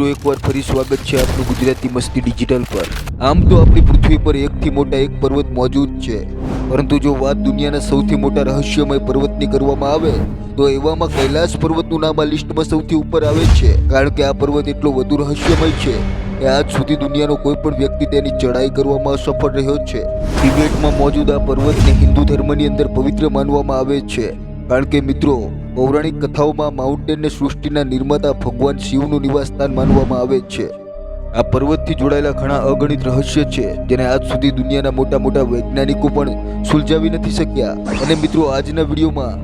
મિત્રો, એકવાર ફરી સ્વાગત છે આપનું ગુજરાતી મસ્તી ડિજિટલ પર. આમ તો આપણી પૃથ્વી પર એકથી મોટા એક પર્વત મોજૂદ છે. પરંતુ જો વાત દુનિયાના સૌથી મોટા રહસ્યમય પર્વતની કરવામાં આવે, તો એવામાં કૈલાસ પર્વતનું નામ આ લિસ્ટમાં સૌથી ઉપર આવે છે. કારણ કે આ પર્વત એટલો વધુ રહસ્યમય છે કે આજ સુધી દુનિયાનો કોઈ પણ વ્યક્તિ તેની ચડાઈ કરવામાં અસફળ રહ્યો છે. તિબેટમાં મોજૂદ આ પર્વતને હિન્દુ ધર્મની અંદર પવિત્ર માનવામાં આવે છે. કારણ કે મિત્રો પૌરાણિક કથાઓમાં માઉન્ટેનને સૃષ્ટિના નિર્માતા ભગવાન શિવનું નિવાસસ્થાન માનવામાં આવે છે. આ પર્વતથી જોડાયેલા ઘણા અગણિત રહસ્ય છે, જેને આજ સુધી દુનિયાના મોટા મોટા વૈજ્ઞાનિકો પણ સુલઝાવી નથી શક્યા. અને મિત્રો, આજના વિડીયોમાં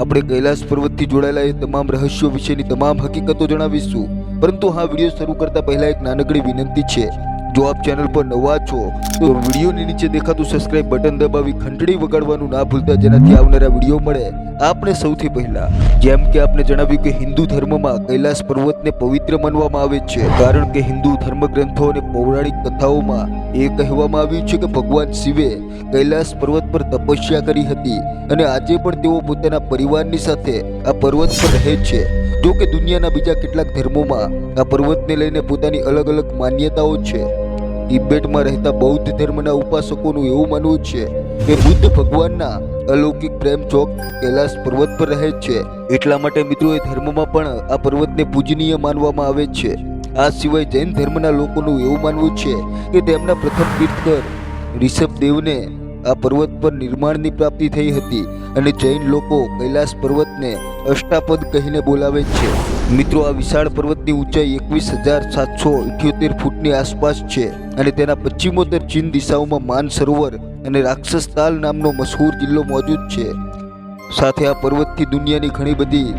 આપણે કૈલાસ પર્વતથી જોડાયેલા એ તમામ રહસ્યો વિશેની તમામ હકીકતો જણાવીશું. પરંતુ હા, વીડિયો શરૂ કરતા પહેલા એક નાનકડી વિનંતી છે. જો આપ ચેનલ પર નવા છો, તો વિડીયોની નીચે દેખાતું સબસ્ક્રાઇબ બટન દબાવી ઘંટડી વગાડવાનું ના ભૂલતા જેનાથી આવનારા વીડિયો મળે. આપણે સૌથી પહેલા, જેમ કે આપણે જણાવ્યું કે હિન્દુ ધર્મમાં કૈલાસ પર્વતને પવિત્ર માનવામાં આવે છે, કારણ કે હિન્દુ ધર્મગ્રંથો અને પૌરાણિક કથાઓમાં એ કહેવામાં આવ્યું છે કે ભગવાન શિવે કૈલાસ પર્વત પર તપસ્યા કરી હતી અને આજે પણ તેઓ પોતાના પરિવારની સાથે આ પર્વત પર રહે છે. જો કે દુનિયાના બીજા કેટલાક ધર્મોમાં આ પર્વતને લઈને પોતાની અલગ અલગ માન્યતાઓ છે. તિબેટમાં રહેતા બૌદ્ધ ધર્મના ઉપાસકોનું એવું માનવું છે કે બુદ્ધ ભગવાનના અલૌકિક પ્રેમ ચોક કૈલાસ પર્વત પર રહે છે. એટલા માટે મિત્રો એ ધર્મમાં પણ આ પર્વતને પૂજનીય માનવામાં આવે છે. આ સિવાય જૈન ધર્મના લોકોનું એવું માનવું છે કે તેમના પ્રથમ તીર્થકર ઋષભદેવને આ પર્વત પર નિર્માણની પ્રાપ્તિ થઈ હતી અને જૈન લોકો કૈલાસ પર્વતને અષ્ટાપદ કહીને બોલાવે છે. મિત્રો, આ વિશાળ પર્વતની ઊંચાઈ એકવીસ હજાર સાતસો ઇઠ્યોતેર ફૂટની આસપાસ છે અને તેના પશ્ચિમોત્તર ચીન દિશાઓમાં માન સરોવર અને રાક્ષસ તાલ નામનો મશહૂર જિલ્લો મોજૂદ છે. સાથે આ પર્વતથી દુનિયાની ઘણી બધી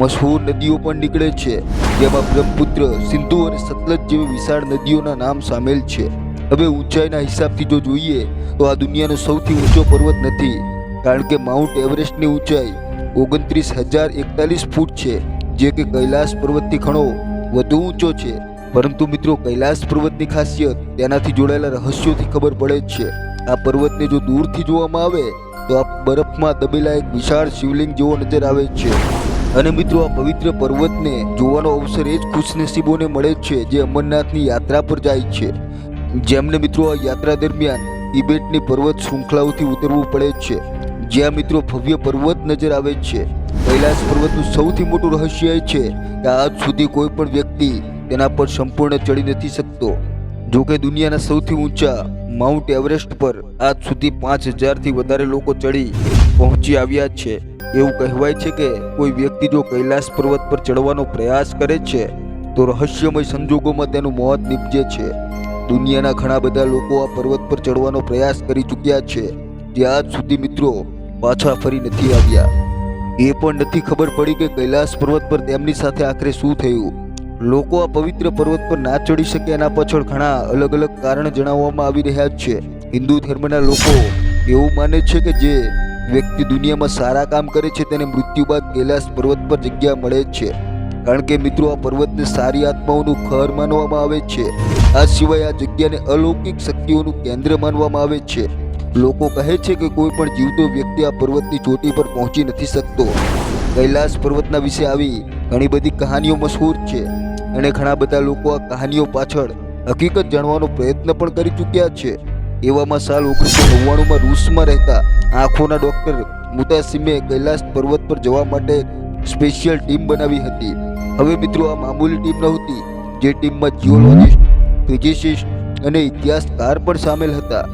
મશહૂર નદીઓ પણ નીકળે છે, જેમાં બ્રહ્મપુત્ર, સિંધુ અને સતલજ જેવી વિશાળ નદીઓના નામ સામેલ છે. હવે ઊંચાઈના હિસાબથી જો જોઈએ, તો આ દુનિયાનો સૌથી ઊંચો પર્વત નથી. કારણ કે માઉન્ટ એવરેસ્ટની ઊંચાઈ ઓગણત્રીસ હજાર એકતાલીસ ફૂટ છે, જે કે કૈલાસ પર્વતથી ઘણો વધુ ઊંચો છે. પરંતુ મિત્રો, કૈલાસ પર્વતની ખાસિયત તેનાથી જોડાયેલા રહસ્યોથી ખબર પડે જ છે. આ પર્વતને જો દૂરથી જોવામાં આવે, તો આ બરફમાં દબેલા એક વિશાળ શિવલિંગ જેવો નજર આવે છે. અને મિત્રો, આ પવિત્ર પર્વતને જોવાનો અવસર એ જ ખુશનસીબોને મળે છે, જે અમરનાથની યાત્રા પર જાય છે. જેમને મિત્રો આ યાત્રા દરમિયાન તિબેટની પર્વત શૃંખલાઓથી ઉતરવું પડે છે, જ્યાં મિત્રો ભવ્ય પર્વત નજર આવે છે. કૈલાસ પર્વતનું સૌથી મોટું રહસ્ય છે કે આજ સુધી કોઈ પણ વ્યક્તિ તેના પર સંપૂર્ણ ચડી નથી શકતો. જો કે દુનિયાના સૌથી ઊંચા માઉન્ટ એવરેસ્ટ પર આજ સુધી પાંચ હજારથી વધારે લોકો ચડી પહોંચી આવ્યા છે. એવું કહેવાય છે કે કોઈ વ્યક્તિ જો કૈલાસ પર્વત પર ચડવાનો પ્રયાસ કરે છે, તો રહસ્યમય સંજોગોમાં તેનું મોત નીપજે છે. દુનિયાના ઘણા બધા લોકો આ પર્વત પર ચડવાનો પ્રયાસ કરી ચૂક્યા છે. જે સુધી મિત્રો પાછા ફરી નથી આવ્યા. એ પણ નથી ખબર પડી કે કૈલાસ પર્વત પર તેમની સાથે આખરે શું થયું. લોકો આ પવિત્ર પર્વત પર ના ચડી શકે એના પાછળ ઘણા અલગ અલગ કારણ જણાવવામાં આવી રહ્યા છે. હિન્દુ ધર્મના લોકો એવું માને છે કે જે વ્યક્તિ દુનિયામાં સારા કામ કરે છે તેને મૃત્યુ બાદ કૈલાસ પર્વત પર જગ્યા મળે છે. કારણ કે મિત્રો, આ પર્વતને સારી આત્માઓનું ઘર માનવામાં આવે છે. આ સિવાય આ જગ્યાને અલૌકિક શક્તિઓનું કેન્દ્ર માનવામાં આવે છે. લોકો કહે છે કે કોઈ પણ જીવતો વ્યક્તિ આ પર્વતની ચોટી પર પહોંચી નથી શકતો. કૈલાસ પર્વતના વિશે આવી ઘણી બધી કહાનીઓ મશહૂર છે. અને ઘણા બધા લોકો આ કહાનીઓ પાછળ હકીકત જાણવાનો પ્રયત્ન પણ કરી ચૂક્યા છે. એવામાં સાલ ઓગણીસો નવ્વાણુંમાં રૂસમાં રહેતા આંખોના ડૉક્ટર મુતાસિમે કૈલાસ પર્વત પર જવા માટે સ્પેશિયલ ટીમ બનાવી હતી. હવે મિત્રો આ મામૂલી ટીમ નહોતી. જે ટીમમાં જીઓલોજિસ્ટ ફિઝિસિસ્ટ અને ઇતિહાસકાર પણ સામેલ હતા.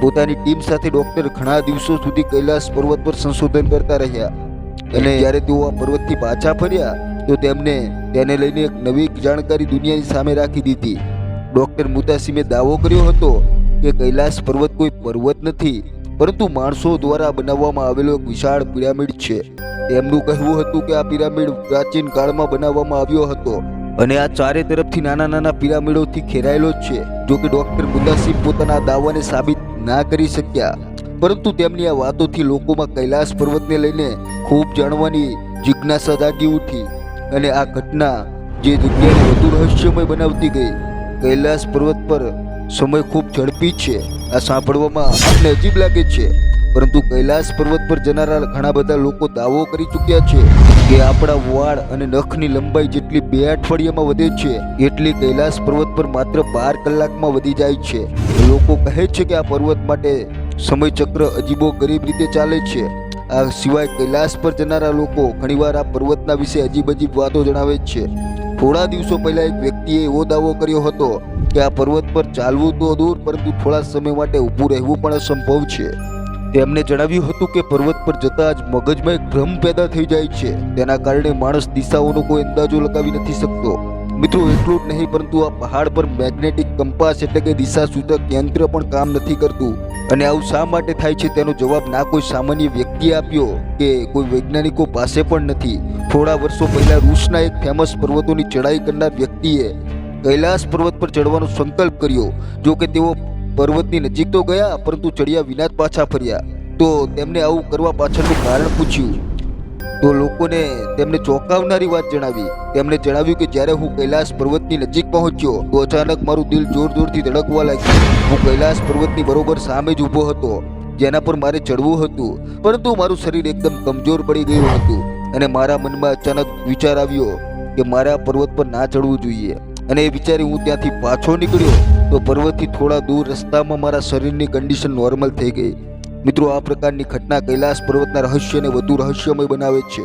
પોતાની ટીમ સાથે ડૉક્ટર ઘણા દિવસો સુધી કૈલાસ પર્વત પર સંશોધન કરતા રહ્યા. અને જ્યારે તેઓ આ પર્વતથી પાછા ફર્યા, તો તેમને તેને લઈને એક નવી જાણકારી દુનિયાની સામે રાખી દીધી. ડૉક્ટર મુતાસિમે દાવો કર્યો હતો કે કૈલાસ પર્વત કોઈ પર્વત નથી, પરંતુ માણસો દ્વારા બનાવવામાં આવેલો એક વિશાળ પિરામિડ છે. તેમનું કહેવું હતું કે આ પિરામિડ પ્રાચીન કાળમાં બનાવવામાં આવ્યો હતો અને આ ચારે તરફથી નાના નાના પિરામિડોથી ઘેરાયેલો છે, જો કે ડોક્ટર મુતાસિમ પોતાના દાવાને સાબિત ના કરી શક્યા. પરંતુ તેમની આ વાતોથી લોકોમાં કૈલાસ પર્વતને લઈને ખૂબ જાણવાની જિજ્ઞાસા જાગી ઉઠી અને આ ઘટના જે જગ્યાને વધુ રહસ્યમય બનાવતી ગઈ, કૈલાસ પર્વત પર સમય ખૂબ ઝડપી છે. આ સાંભળવામાં આપને અજીબ લાગે છે. પરંતુ કૈલાસ પર્વત પર જનારા ઘણા બધા લોકો દાવો કરી ચૂક્યા છે કે આપણા વાળ અને નખની લંબાઈ જેટલી બે અઠવાડિયામાં વધે છે, એટલી કૈલાસ પર્વત પર માત્ર બાર કલાકમાં વધી જાય છે. લોકો કહે છે કે આ પર્વત માટે સમયચક્ર અજીબો ગરીબ રીતે ચાલે છે. આ સિવાય કૈલાસ પર જનારા લોકો ઘણીવાર આ પર્વતના વિશે અજીબ અજીબ વાતો જણાવે છે. થોડા દિવસો પહેલા એક વ્યક્તિએ એવો દાવો કર્યો હતો કે આ પર્વત પર ચાલવું તો દૂર પરંતુ થોડા સમય માટે ઊભું રહેવું પણ અસંભવ છે. તેમણે જણાવ્યું હતું કે પર્વત પર જતા જ મગજમાં એક ભ્રમ પેદા થઈ જાય છે. તેના કારણે માણસ દિશાઓનો કોઈ અંદાજો લગાવી નથી શકતો. મિત્રો, એટલું જ નહીં, પરંતુ આ પહાડ પર મેગ્નેટિક કંપાસ એટલે કે દિશા સૂચક યંત્ર પણ કામ નથી કરતું. અને આવું શા માટે થાય છે તેનો જવાબ ના કોઈ સામાન્ય વ્યક્તિએ આપ્યો કે કોઈ વૈજ્ઞાનિકો પાસે પણ નથી. થોડા વર્ષો પહેલા રૂસના એક ફેમસ પર્વતોની ચડાઈ કરનાર વ્યક્તિએ કૈલાસ પર્વત પર ચડવાનો સંકલ્પ કર્યો જો કે તેઓ પર્વતની નજીક તો ગયા, પરંતુ ચડ્યા વિના જ પાછા ફર્યા. તો તેમને આવું કરવા પાછળનું કારણ પૂછ્યું. તો લોકોને તેમને ચોંકાવનારી વાત જણાવી. તેમણે જણાવ્યું કે જ્યારે હું કૈલાસ પર્વતની નજીક પહોંચ્યો, તો અચાનક મારું દિલ જોર જોરથી ધડકવા લાગ્યું. હું કૈલાસ પર્વતની બરોબર સામે જ ઊભો હતો, જેના પર મારે ચડવું હતું, પરંતુ મારું શરીર એકદમ કમજોર પડી ગયું હતું અને મારા મનમાં અચાનક વિચાર આવ્યો કે મારે પર્વત પર ના ચડવું જોઈએ. અને એ વિચારી હું ત્યાંથી પાછો નીકળ્યો. તો પર્વતથી થોડા દૂર રસ્તામાં મારા શરીરની કન્ડિશન નોર્મલ થઈ ગઈ. મિત્રો, આ પ્રકારની ઘટના કૈલાસ પર્વતના રહસ્યને વધુ રહસ્યમય બનાવે છે.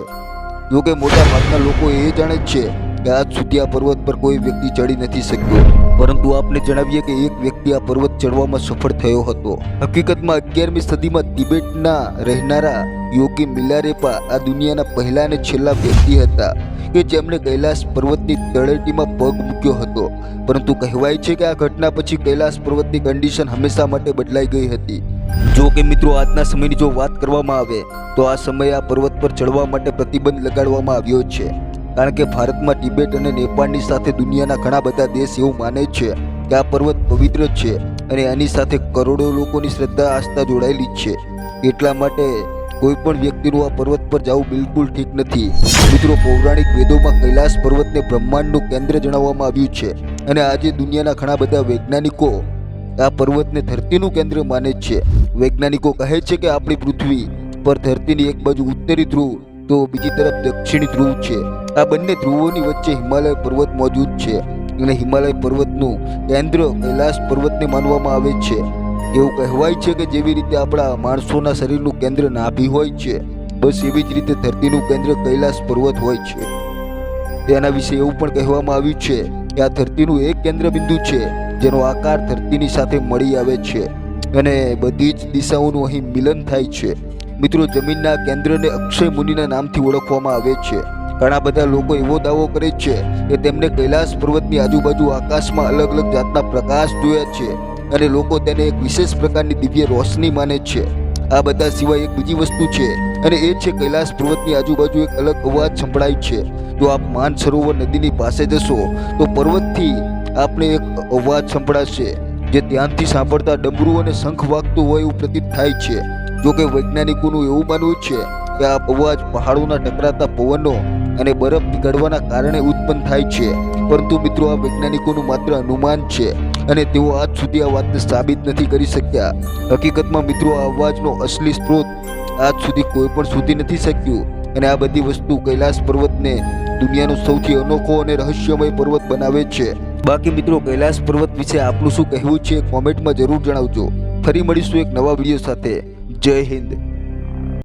જો કે મોટા ભાગના લોકો એ જાણે છે કે આજ સુધી આ પર્વત પર કોઈ વ્યક્તિ ચડી નથી શક્યો. પરંતુ આપને જણાવીએ કે એક વ્યક્તિ આ પર્વત ચડવામાં સફળ થયો હતો. હકીકતમાં અગિયારમી સદીમાં તિબેટના રહેનારા યોગી મિલારેપા આ દુનિયાના પહેલા અને છેલ્લા વ્યક્તિ હતા કે જેમણે કૈલાસ પર્વતની તળેટીમાં પગ મૂક્યો હતો. પરંતુ કહેવાય છે કે આ ઘટના પછી કૈલાસ પર્વતની કન્ડિશન હંમેશા માટે બદલાઈ ગઈ હતી. જો કે મિત્રો, આજના સમયની જો વાત કરવામાં આવે, તો આ સમયે આ પર્વત પર ચડવા માટે પ્રતિબંધ લગાડવામાં આવ્યો છે. કારણ કે ભારતમાં ટિબેટ અને નેપાળની સાથે દુનિયાના ઘણા બધા દેશ એવું માને છે કે આ પર્વત પવિત્ર છે અને આની સાથે કરોડો લોકોની શ્રદ્ધા, આસ્થા જોડાયેલી છે. એટલા માટે કોઈ પણ વ્યક્તિનું આ પર્વત પર જવું બિલકુલ ઠીક નથી. મિત્રો, પૌરાણિક વેદોમાં કૈલાસ પર્વતને બ્રહ્માંડનું કેન્દ્ર જણાવવામાં આવ્યું છે અને આજે દુનિયાના ઘણા બધા વૈજ્ઞાનિકો આ પર્વતને ધરતીનું કેન્દ્ર માને છે. વૈજ્ઞાનિકો કહે છે કે આપણી પૃથ્વી પર ધરતીની એક બાજુ ઉત્તરી ધ્રુવ તો બીજી તરફ દક્ષિણી ધ્રુવ છે. આ બંને ધ્રુવોની વચ્ચે હિમાલય પર્વત મોજૂદ છે અને હિમાલય પર્વતનું કેન્દ્ર કૈલાસ પર્વતને માનવામાં આવે છે. એવું કહેવાય છે કે જેવી રીતે આપણા માણસોના શરીરનું કેન્દ્ર નાભી હોય છે, બસ એવી જ રીતે ધરતીનું કેન્દ્ર કૈલાસ પર્વત હોય છે. તેના વિશે એવું પણ કહેવામાં આવ્યું છે કે આ ધરતીનું એક કેન્દ્ર બિંદુ છે, જેનો આકાર ધરતીની સાથે મળી આવે છે અને બધી જ દિશાઓનું અહીં મિલન થાય છે. મિત્રો, જમીનના કેન્દ્રને અક્ષય મુનિના નામથી ઓળખવામાં આવે છે. ઘણા બધા લોકો એવો દાવો કરે છે કે તેમને કૈલાસ પર્વતની આજુબાજુ આકાશમાં અલગ અલગ જાતના પ્રકાશ જોયા છે અને લોકો તેને એક વિશેષ પ્રકારની દિવ્ય રોશની માને છે. આ બધા સિવાય એક બીજી વસ્તુ છે અને એ છે કૈલાસ પર્વતની આજુબાજુ એક અલગ અવાજ સંભળાય છે. જો આપ માન સરોવર નદીની પાસે જશો, તો પર્વતથી આપને એક અવાજ સંભળાશે જે ધ્યાનથી સાંભળતા ડમરું અને શંખ વાગતું હોય એવું પ્રતીત થાય છે. જોકે વૈજ્ઞાનિકોનું એવું માનવું છે કે આ અવાજ પહાડોના ટકરાતા પવનો અને બરફ પીગળવાના કારણે ઉત્પન્ન થાય છે. પરંતુ મિત્રો, આ વૈજ્ઞાનિકોનું માત્ર અનુમાન છે અને તેઓ આજ સુધી આ વાતને સાબિત નથી કરી શક્યા. હકીકતમાં મિત્રો, આ અવાજનો અસલી સ્ત્રોત આજ સુધી કોઈ પણ શોધી નથી શક્યું અને આ બધી વસ્તુ કૈલાસ પર્વતને દુનિયાનો સૌથી અનોખો અને રહસ્યમય પર્વત બનાવે છે. બાકી મિત્રો, કૈલાસ પર્વત વિશે આપનું શું કહેવું છે કોમેન્ટમાં જરૂર જણાવજો. ફરી મળીશું એક નવા વીડિયો સાથે. જય હિન્દ.